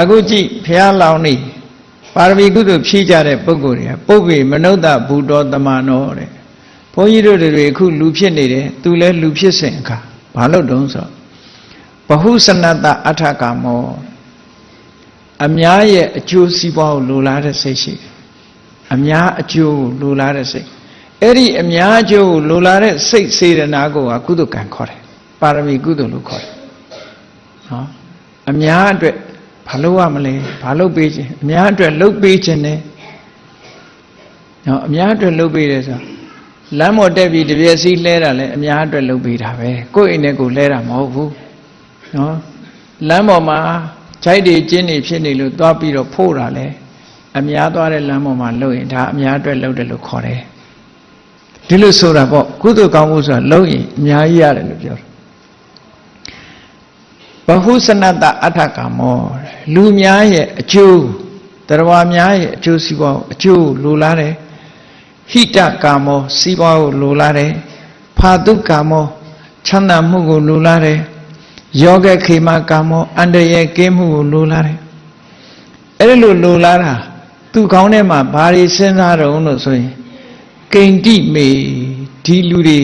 အခုကြည့်ဖះလောင်နေပါရမီကုသိုလ်ဖြည့်ကြတဲ့ပုဂ္ဂိုလ်တွေကပုပ္ပေမနုဿဘူတောတမနောတဲ့ဘုန်းကြီးတို့တွေအခုလူဖြစ်နေတယ်သူလည်းလူဖြစ်စဉ်အခါဘာလို့တုံးဆိုဘဟုစနတအထကမောအများရဲ့အကျိုးစီးပွားကိုလိုလားတဲ့စိတ်ရှိတယ်အများအကျိုးကိုလိုလားတဲ့စိတ်အဲ့ဒီအများအကျိုးကိုလိုလားတဲ့စိတ်စေတနာကိုကကုသကံခေါ်တယ်ပါရမီကုသိုလ်လို့ခေါ်တယ်နော်အများအတွက် ဘာလို့ရမလဲဘာလို့ပေးခြင်းအများအတွက်လှုပ်ပေးခြင်းနဲ့နော်အများအတွက်လှုပ်ပေးတယ်ဆိုတော့လမ်းပေါ်တက်ပြီးတပြည့်စီလဲတာလဲအများအတွက်လှုပ်ပေးတာပဲကိုယ့်အိမ်နဲ့ကိုယ်လဲတာမဟုတ်ဘူးနော်လမ်းပေါ်မှာခြိုက်တွေကျင်းနေဖြစ်နေလို့သွားပြီးတော့ဖို့တာလဲအများသွားတဲ့လမ်းပေါ်မှာလှုပ်ရင်ဒါအများအတွက်လှုပ်တယ်လို့ခေါ်တယ်ဒီလိုဆိုတာပေါ့ကုသိုလ်ကောင်းမှုဆိုတာလှုပ်ရင်အများကြီးရတယ်လို့ပြောတယ် ဘဟုစနတအထကမောလူများရဲ့အကျိုးတရားများရဲ့အကျိုးစီးပွားကိုအကျိုးလိုလားတယ်ဟိတကာမောစီးပွားကိုလိုလားတယ်ဖာတုကာမောချမ်းသာမှုကိုလိုလားတယ်ယောဂခေမကာမောအန္တရာယ်ကင်းမှုကိုလိုလားတယ်အဲ့ဒီလိုလိုလားတာသူကောင်းထဲမှာဘာတွေစဉ်းစားတော့လို့ဆိုရင်ကိန္တိမေဒီလူတွေ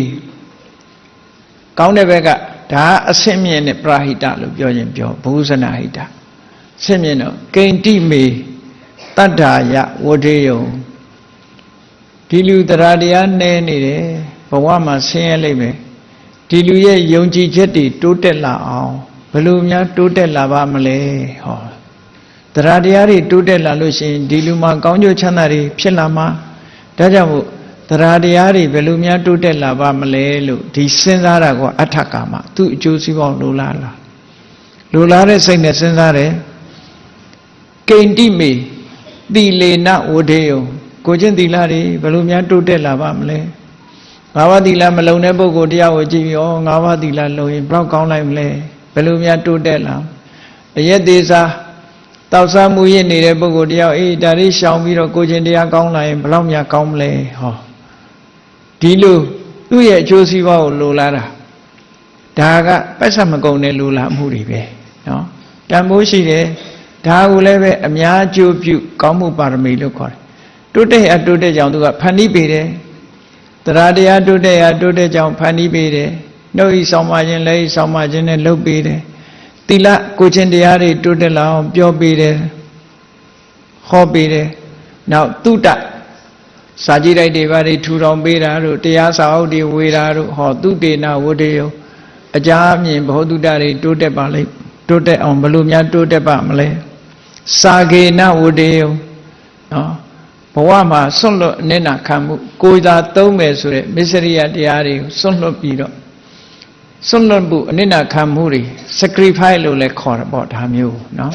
ကောင်းတဲ့ဘက်က ဒါအဆင့်မြင့်တဲ့ပရာဟိတလို့ပြောရင်ပြောဘုဇနာဟိတဆင့်မြင့်တော့ကိန္တိမေတတ္ထာယဝဒေယုံဒီလူတရားတရားနဲနေတယ်ဘဝမှာဆင်းရဲလိမ့်မယ်ဒီလူရဲ့ယုံကြည်ချက်တွေတိုးတက်လာအောင်ဘယ်လိုများတိုးတက်လာပါမလဲဟောတရားတရားတွေတိုးတက်လာလို့ရှိရင်ဒီလူမှာကောင်းကျိုးချမ်းသာတွေဖြစ်လာမှာဒါကြောင့်မို့ တရားတရားတွေဘယ်လိုများတိုးတက်လာပါမလဲလို့ဒီစဉ်းစားတာကအထက်ကမှသူ့အကျိုးစီးပွားလိုလားလားလိုလားတဲ့စိတ်နဲ့စဉ်းစားတယ်ကိန္တိမေတိလေနဝဒေယုံကိုချင်းသီလတွေဘယ်လိုများတိုးတက်လာပါမလဲငါးပါးသီလမလုံတဲ့ပုဂ္ဂိုလ်တရားကိုကြည့်ပြီးဩငါးပါးသီလလုံရင်ဘယ်တော့ကောင်းလိုက်မလဲဘယ်လိုများတိုးတက်လာအယက်သေးစားတောက်စားမှုရနေတဲ့ပုဂ္ဂိုလ်တရားအေးဒါလေးရှောင်ပြီးတော့ကိုချင်းတရားကောင်းလာရင်ဘယ်လောက်များကောင်းမလဲဟော ဒီလိုသူ့ရဲ့အကျိုးစီးပွားကိုလိုလားတာဒါကပတ်စံမကုန်တဲ့လိုလားမှုတွေပဲနော်တန်ဖိုးရှိတယ်ဒါကိုလည်းပဲအများအကျိုးပြုကောင်းမှုပါရမီလို့ခေါ်တယ်တိုးတက်ရတိုးတက်ကြောင်သူကဖန်တီးပေးတယ်တရားတရားတိုးတက်ရတိုးတက်ကြောင်ဖန်တီးပေးတယ်နှုတ်ဤဆောင်ပါခြင်းလက်ဤဆောင်ပါခြင်းနဲ့လုပ်ပေးတယ်သီလကိုချင်းတရားတွေတိုးတက်လာအောင်ပြောပေးတယ်ဟောပေးတယ်နောက်တုတ္တ စာကြည့်တိုက်တွေဘာတွေထူထောင်ပေးတာတို့တရားစာအုပ်တွေဝေတာတို့ဟောသူတေနဝဒေယအကြအမြင်ဘောဓုတ္တတွေတိုးတက်ပါလိမ့်တိုးတက်အောင်ဘယ်လိုများတိုးတက်ပါမလဲစာကေနဝဒေယနော်ဘဝမှာစွန့်လွတ်အနစ်နာခံမှုကိုယ်သာသုံးမယ်ဆိုတဲ့မစ္စရိယတရားတွေကိုစွန့်လွတ်ပြီးတော့စွန့်လွတ်မှုအနစ်နာခံမှုတွေ sacrifice လို့လည်းခေါ်တယ်ပေါ့ဒါမျိုးနော်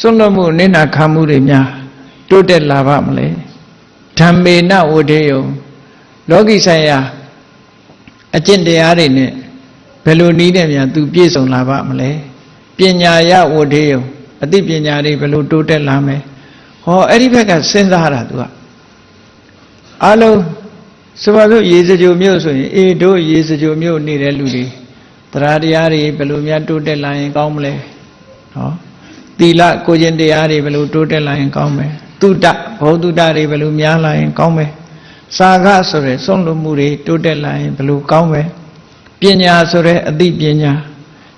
စွန့်လွတ်မှုအနစ်နာခံမှုတွေများတိုးတက်လာပါမလဲ ဓမ္မေနဝဒေယလောကီဆိုင်ရာအကျင့်တရားတွေနဲ့ဘယ်လိုနည်းနဲ့များသူပြည့်စုံလာပါမလဲပညာယဝဒေယအသိပညာတွေဘယ်လိုတိုးတက်လာမလဲဟောအဲ့ဒီဘက်ကစဉ်းစားတာသူကအလုံးဆိုပါစို့ရေစကြိုမြို့ဆိုရင်အေတို့ရေစကြိုမြို့နေတဲ့လူတွေတရားတရားတွေဘယ်လိုများတိုးတက်လာရင်ကောင်းမလဲဟောသီလကိုကျင့်တရားတွေဘယ်လိုတိုးတက်လာရင်ကောင်းမလဲ တုတ္တဘောဓုတ္တတွေဘယ်လိုများလာရင်ကောင်းမယ်စာကဆိုရယ်ဆုံးလို့မှုတွေတိုးတက်လာရင်ဘယ်လိုကောင်းမယ်ပညာဆိုရယ်အသိပညာ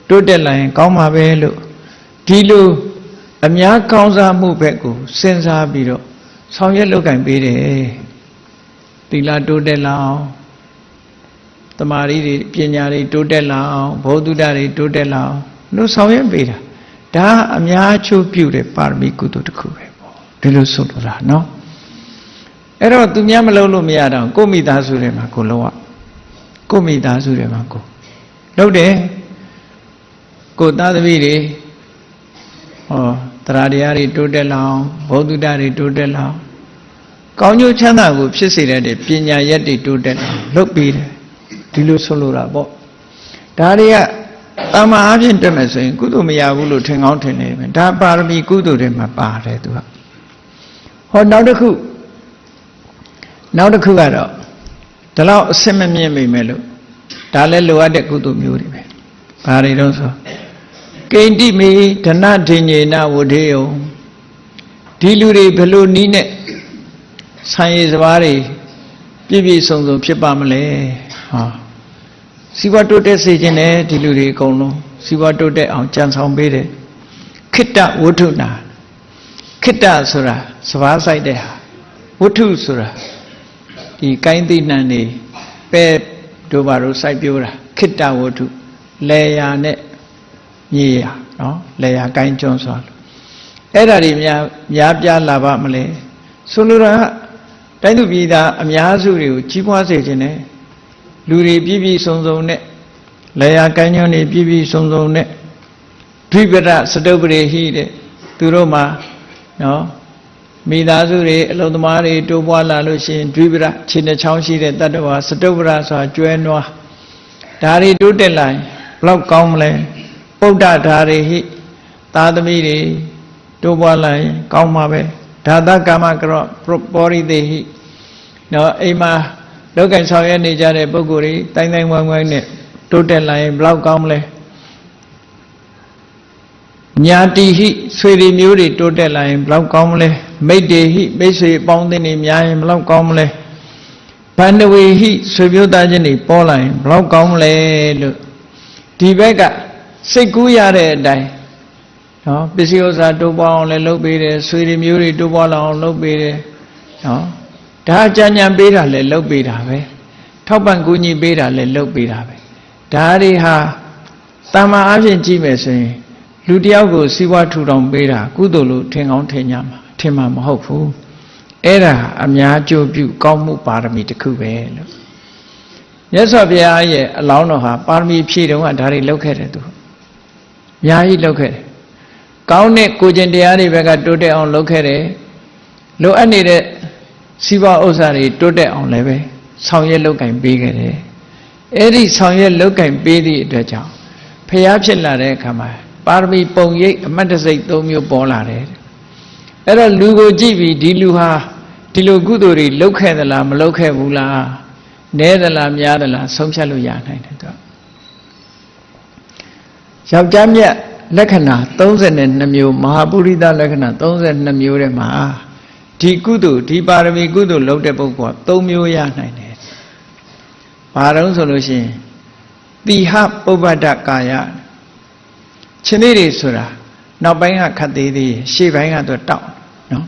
တိုးတက်လာရင်ကောင်းမှာပဲလို့ဒီလိုအများကောင်းစားမှုဘက်ကိုစဉ်းစားပြီးတော့ဆောင်ရွက်လုပ်ကင်ပေးတယ်သီလတိုးတက်လာအောင်တမာရီတွေပညာတွေတိုးတက်လာအောင်ဘောဓုတ္တတွေတိုးတက်လာအောင်လို့ဆောင်ရွက်ပေးတာဒါအများချိုးပြုတဲ့ပါရမီကုသိုလ်တစ်ခုပဲပေါ့ ဒီလိုဆိုလိုတာနော်အဲ့တော့သူများမလုပ်လို့မရတော့ကိုမိသားစုတွေမှာကိုလုံးဝကိုမိသားစုတွေမှာကိုလုပ်တယ်ကိုသားသမီးတွေဟောတရားတရားတွေတိုးတက်လာအောင်ဘုဒ္ဓတာတွေတိုးတက်လာအောင်ကောင်းကျိုးချမ်းသာကိုဖြစ်စေတဲ့ပညာရက်တွေတိုးတက်လာလုပ်ပြီးတယ်ဒီလိုဆိုလိုတာပေါ့ဒါတွေကတမ္မာအဖြစ်တက်မယ်ဆိုရင်ကုသိုလ်မရဘူးလို့ထင်ကောင်းထင်နေတယ်ဒါပါရမီကုသိုလ်တွေမှာပါတယ်သူက ဟောနောက်တစ်ခုနောက်တစ်ခုကတော့ဒီလောက်အစစ်မမြင့်မိမယ်လို့ဒါလည်းလိုအပ်တဲ့ကုသိုလ်မျိုးတွေပဲဘာတွေတော့ဆိုကိန္တိမေဓနဒိညေနဝထေယဒီလူတွေဘယ်လိုနီးနဲ့ဆံရည်စဘာတွေပြည့်ပြည့်စုံစုံဖြစ်ပါမလဲဟာစီဝတိုးတက်စေခြင်းနဲ့ဒီလူတွေအကုန်လုံးစီဝတိုးတက်အောင်ကြံဆောင်ပေးတယ်ခိတ္တဝဋ္ထုနာ ခိတ္တဆိုတာစဘာဆိုင်တဲ့ဟာဝဋ္ထုဆိုတာဒီကိုင်းသိနှံနေပဲတို့ဘာလို့စိုက်ပြိုးတာခိတ္တဝဋ္ထုလေယာနဲ့မြေယာနော်လေယာကိုင်းကျွန်းဆိုတာအဲ့ဒါတွေများများပြားလာပါမလဲဆိုလိုတာကတိုင်းသူပြည်သားအများစုတွေကိုကြီးပွားစေခြင်းနဲ့လူတွေပြည့်ပြည့်စုံစုံနဲ့လေယာကိုင်းကျွန်းတွေပြည့်ပြည့်စုံစုံနဲ့ဒိဗရစတုပ္ပရိဟိတဲ့သူတို့မှာ နော်မိသားစုတွေအလုံးသမားတွေတိုးပွားလာလို့ရှိရင်ဒွိပရခြေနှချောင်းရှိတဲ့တတ္တဝါစတုပ္ပရဆိုတာကျွဲနွားဒါတွေတိုးတက်လာရင်ဘလောက်ကောင်းမလဲပုဒ္ဒဓာရိဟိသာသမီတွေတိုးပွားလာရင်ကောင်းမှာပဲဒါသကာမကရောပောရိတေဟိနော်အိမ်မှာလောက်ကင်ဆောင်ရွက်နေကြတဲ့ပုဂ္ဂိုလ်တွေတိုင်းတိုင်းဝိုင်းဝိုင်းနဲ့တိုးတက်လာရင်ဘလောက်ကောင်းမလဲ ညာတိဟိဆွေတွေမျိုးတွေတိုးတက်လာရင်ဘလောက်ကောင်းမလဲမိတ်တေဟိမိတ်ဆွေအပေါင်းအသင်းတွေများရင်ဘလောက်ကောင်းမလဲဗန္ဒဝေဟိဆွေမျိုးသားချင်းတွေပေါ်လာရင်ဘလောက်ကောင်းမလဲလို့ဒီဘက်ကစိတ်ကူးရတဲ့အတိုင်းနော်ပစ္စည်းဥစ္စာတိုးပွားအောင်လည်းလုပ်ပေးတယ်ဆွေတွေမျိုးတွေတိုးပွားလာအောင်လုပ်ပေးတယ်နော်ဒါအကြံဉာဏ်ပေးတာလည်းလုပ်ပေးတာပဲထောက်ပံ့ကူညီပေးတာလည်းလုပ်ပေးတာပဲဒါတွေဟာတမ္မာအဖြစ်ကြည့်မယ်ဆိုရင် လူတယောက်ကိုစီးပွားထူထောင်ပေးတာကုသိုလ်လို့ထင်ကောင်းထင်ကြမှာထင်မှာမဟုတ်ဘူးအဲ့ဒါအများကျိုးပြုကောင်းမှုပါရမီတစ်ခုပဲလို့မြတ်စွာဘုရားရဲ့အလောင်းတော်ဟာပါရမီဖြည့်တုန်းကဒါတွေလုပ်ခဲ့တယ်သူအများကြီးလုပ်ခဲ့တယ်ကောင်းတဲ့ကိုကျင်တရားတွေဘက်ကတိုးတက်အောင်လုပ်ခဲ့တယ်လိုအပ်နေတဲ့စီးပွားဥစ္စာတွေတိုးတက်အောင်လည်းပဲဆောင်ရွက်လုပ်ကင်ပေးခဲ့တယ်အဲ့ဒီဆောင်ရွက်လုပ်ကင်ပေးသည့်အတွက်ကြောင့်ဖျားဖြစ်လာတဲ့အခါမှာ ပါရမီပုံရိပ်အမတ်တစိတ်၃မျိုးပေါ်လာတယ်အဲ့တော့လူကိုကြည့်ပြီးဒီလူဟာဒီလိုကုသိုလ်တွေလုပ်ခဲ့သလားမလုပ်ခဲ့ဘူးလားနဲသလားများသလားဆုံးဖြတ်လို့ရနိုင်တယ်သူယောက်ျားမြတ်လက္ခဏာ32မျိုးမဟာပုရိသလက္ခဏာ32မျိုးထဲမှာဒီကုသိုလ်ဒီပါရမီကုသိုလ်လုပ်တဲ့ပုဂ္ဂိုလ်က3မျိုးရနိုင်တယ်။ဘာတုံးဆိုလို့ရှိရင်တိဟပုပ္ပဒကာယ ခြေလေးတွေဆိုတာနောက်ပိုင်းကခတ်သေးသေးရှေ့ပိုင်းကတော့တောက်နော်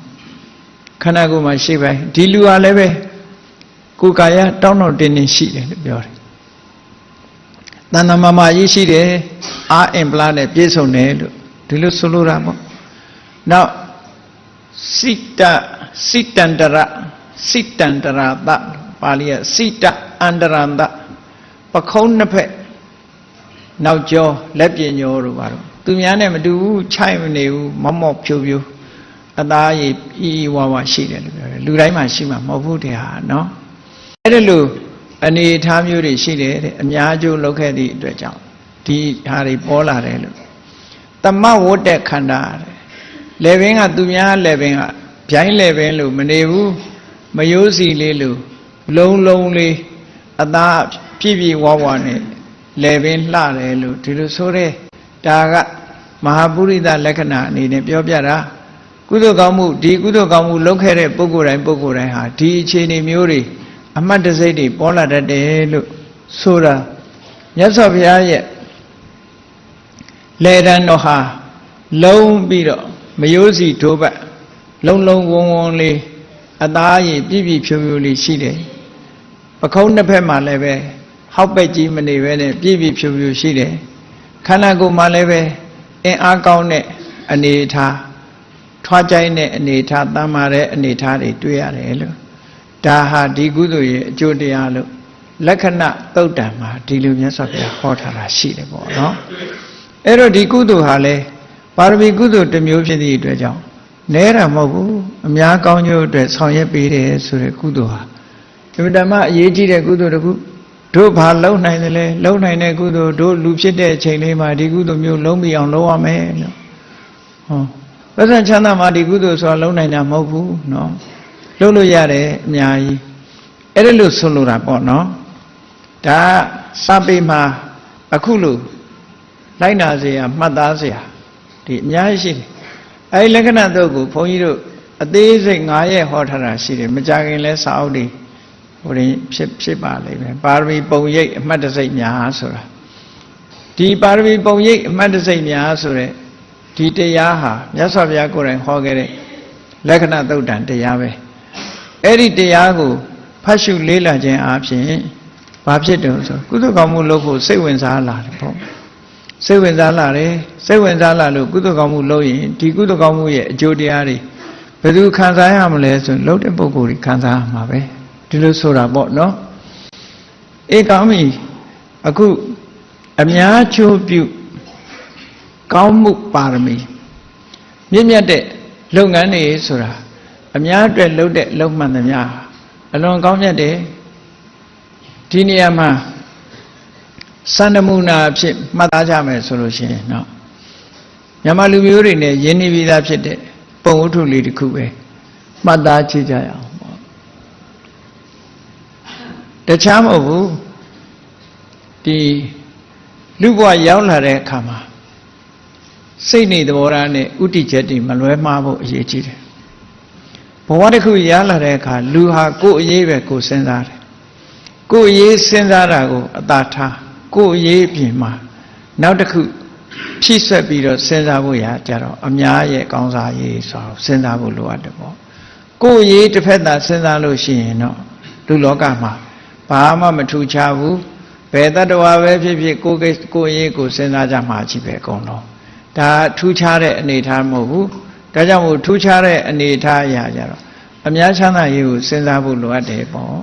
ခန္ဓာကိုယ်မှာရှေ့ပိုင်းဒီလူဟာလည်းပဲကိုယ်ကာယတောင်းတော့တင်းတင်းရှိတယ်လို့ပြောတယ်တဏ္ဍမမကြီးရှိတယ်အာအင်ပလာနဲ့ပြည့်စုံတယ်လို့ဒီလိုဆိုလိုတာပေါ့နောက်စိတစိတန္တရစိတန္တရာတပါဠိကစိတအန္တရန္တပခုံးနှစ်ဖက် နောက်ကျောလက်ပြညောတို့ပါတော့သူများနဲ့မတူဘူးခြိုက်မနေဘူးမော့မော့ဖြိုးဖြိုးအသားရည်ဤဤဝါဝါရှိတယ်လို့ပြောတယ်လူတိုင်းမှာရှိမှာမဟုတ်ဘူးတဲ့ဟာနော်အဲ့ဒါလို့အနေထားမျိုးတွေရှိတယ်တဲ့အများကျိုးလုပ်ခဲ့သည့်အတွက်ကြောင့်ဒီဟာတွေပေါ်လာတယ်လို့တမဝတ်တဲ့ခန္ဓာတဲ့လေဘင်းကသူများလေဘင်းကဗျိုင်းလေဘင်းလို့မနေဘူးမယိုးစီလေးလို့လုံးလုံးလေးအသားပြည့်ပြည့်ဝဝနဲ့ လေဘင်းလှတယ်လို့ဒီလိုဆိုတဲ့ဒါကမဟာပုရိသလက္ခဏာအနေနဲ့ပြောပြတာကုသိုလ်ကောင်းမှုဒီကုသိုလ်ကောင်းမှုလုပ်ခဲ့တဲ့ပုဂ္ဂိုလ်တိုင်းပုဂ္ဂိုလ်တိုင်းဟာဒီအခြေအနေမျိုးတွေအမှတ်တစိတ်တွေပေါ်လာတတ်တယ်လို့ဆိုတာမြတ်စွာဘုရားရဲ့လေရန်တော်ဟာလုံးပြီးတော့မယိုးစီထိုးပတ်လုံးလုံးဝုံဝုံလေးအသားရည်ပြည့်ပြည့်ဖြိုးဖြိုးလေးရှိတယ်ပခုံးတစ်ဖက်မှာလည်းပဲ ဟောက်ပက်ကြီးမနေပဲနဲ့ပြည့်ပြည့်ဖြိုးဖြိုးရှိတယ်ခန္ဓာကိုယ်မှာလည်းပဲအင်အားကောင်းတဲ့အနေအထားထွားကြိုင်းတဲ့အနေအထားတမ်းမာတဲ့အနေအထားတွေတွေ့ရတယ်လို့ဒါဟာဒီကုသိုလ်ရဲ့အကျိုးတရားလို့လက္ခဏသုတ်တံမှာဒီလိုမြတ်စွာဘုရားဟောထားတာရှိတယ်ပေါ့နော်အဲ့တော့ဒီကုသိုလ်ဟာလည်းပါရမီကုသိုလ်တစ်မျိုးဖြစ်သည့်အတွက်ကြောင့်နဲတာမဟုတ်ဘူးအများကောင်းကျိုးအတွက်ဆောင်ရွက်ပေးတယ်ဆိုတဲ့ကုသိုလ်ဟာဒီမတမအရေးကြီးတဲ့ကုသိုလ်တစ်ခု တို့ဘာလုံနိုင်တယ်လဲလုံနိုင်တဲ့ကုသိုလ်တို့လူဖြစ်တဲ့အချိန်လေးမှာဒီကုသိုလ်မျိုးလုံးပြီးအောင်လုပ်ရမယ်လို့ဟောပဇ္ဇချမ်းသာမှာဒီကုသိုလ်ဆိုတာလုံနိုင်တာမဟုတ်ဘူးเนาะလုပ်လို့ရတယ်အများကြီးအဲ့ဒါလို့ဆိုလိုတာပေါ့เนาะဒါစပေမှာအခုလို့ လိုက်နာเสียမှတ်သားเสียဒီအများကြီးရှိတယ်အဲဒီလက္ခဏာတော့ကိုဘုန်းကြီးတို့အသေးစိတ်9ရက်ဟောထားတာရှိတယ်မကြခင်လဲစာအုပ်တွေ ဟိုရင်ဖြစ်ဖြစ်ပါလိမ့်မယ်ပါရမီပုံရိပ်အမှတ်တစိတ်များဆိုတာဒီပါရမီပုံရိပ်အမှတ်တစိတ်များဆိုတဲ့ဒီတရားဟာမြတ်စွာဘုရားကိုယ်တိုင်ဟောခဲ့တဲ့လက္ခဏာသုတ်တန်တရားပဲအဲ့ဒီတရားကိုဖတ်ရှုလေးလာခြင်းအပြင်ဘာဖြစ်တယ်ဆိုကုသကောင်းမှုလုပ်ဖို့စိတ်ဝင်စားလာတယ်ပေါ့စိတ်ဝင်စားလာတယ်စိတ်ဝင်စားလာလို့ကုသကောင်းမှုလုပ်ရင်ဒီကုသကောင်းမှုရဲ့အကျိုးတရားတွေဘယ်သူခံစားရမလဲဆိုရင်လုပ်တဲ့ပုဂ္ဂိုလ်တွေခံစားရမှာပဲ ဒီလိုဆိုတာပေါ့နော်အေးကောင်းပြီအခုအများချိုးပြုကောင်းမှုပါရမီမြင့်မြတ်တဲ့လုပ်ငန်းတွေဆိုတာအများအတွက်လုပ်တဲ့လုပ်မှန်သမျှအလွန်ကောင်းမြတ်တယ်ဒီနေရာမှာစန္ဒမူနာအဖြစ်မှတ်သားကြမယ်ဆိုလို့ရှိရင်တော့မြန်မာလူမျိုးတွေနဲ့ယဉ်နေပြီးသားဖြစ်တဲ့ပုံဝတ္ထုလေးတစ်ခုပဲမှတ်သားကြည့်ကြရအောင် တခြားမဟုတ်ဘူးဒီလူဘဝရောက်လာတဲ့အခါမှာစိတ်နေသဘောထားနဲ့ဥတီချက်တွေမလွဲမှားဖို့အရေးကြီးတယ်ဘဝတစ်ခုရလာတဲ့အခါလူဟာကိုယ်အရေးပဲကိုယ်စဉ်းစားတယ်ကိုယ်အရေးစဉ်းစားတာကိုအသာထားကိုယ်အရေးပြင်မှာနောက်တစ်ခုဖြည့်ဆွက်ပြီးတော့စဉ်းစားဖို့ရကြတော့အများရဲ့ကောင်းစားရေးဆိုတော့စဉ်းစားဖို့လိုအပ်တယ်ပေါ့ကိုယ်အရေးတစ်ဖက်သာစဉ်းစားလို့ရှိရင်တော့လူလောကမှာ ဘာမှမထူခြားဘူးဘယ်တတ္တဝါပဲဖြစ်ဖြစ်ကိုယ်ကိကိုယ်အရေးကိုစဉ်းစားကြမှာကြီးပဲအကုန်လုံးဒါထူးခြားတဲ့အနေအထားမဟုတ်ဘူးဒါကြောင့်မို့ထူးခြားတဲ့အနေအထားအရာကြတော့အများချမ်းသာရေးကိုစဉ်းစားဖို့လိုအပ်တယ်ပေါ့